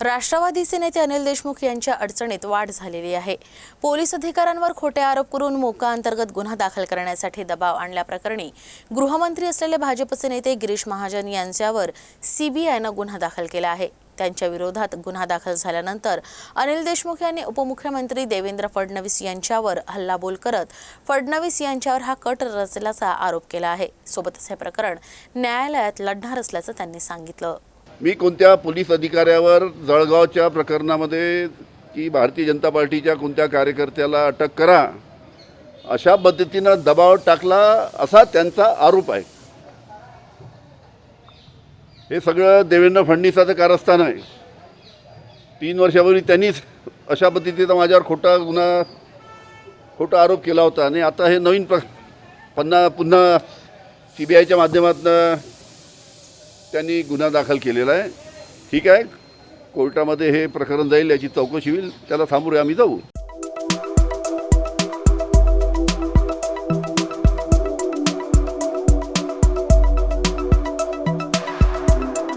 राष्ट्रवादीचे नेते अनिल देशमुख यांच्या अडचणीत वाढ झालेली आहे. पोलीस अधिकाऱ्यांवर खोटे आरोप करून मोका अंतर्गत गुन्हा दाखल करण्यासाठी दबाव आणल्याप्रकरणी गृहमंत्री असलेले भाजपचे नेते गिरीश महाजन यांच्यावर सीबीआयनं गुन्हा दाखल केला आहे. त्यांच्या विरोधात गुन्हा दाखल झाल्यानंतर अनिल देशमुख यांनी उपमुख्यमंत्री देवेंद्र फडणवीस यांच्यावर हल्लाबोल करत फडणवीस यांच्यावर हा कट रचल्याचा आरोप केला आहे. सोबतच हे प्रकरण न्यायालयात लढणार असल्याचं त्यांनी सांगितलं. मी कोणत्या पोलीस अधिकाऱ्यावर जळगावच्या प्रकरणामध्ये की भारतीय जनता पार्टीच्या कोणत्या कार्यकर्त्याला अटक करा अशा पद्धतीनं दबाव टाकला असा त्यांचा आरोप आहे. हे सगळं देवेंद्र फडणवीसाचं कारस्थान आहे. तीन वर्षापूर्वी त्यांनीच अशा पद्धतीचा माझ्यावर खोटा गुन्हा खोटा आरोप केला होता. आणि आता हे नवीन प्र पन्ना पुन्हा सी बी आयच्या माध्यमातून त्यांनी गुन्हा दाखल केलेला आहे. ठीक आहे. कोर्टामध्ये हे प्रकरण जाईल याची चौकशी होईल. त्याला थांबूया आम्ही जाऊ.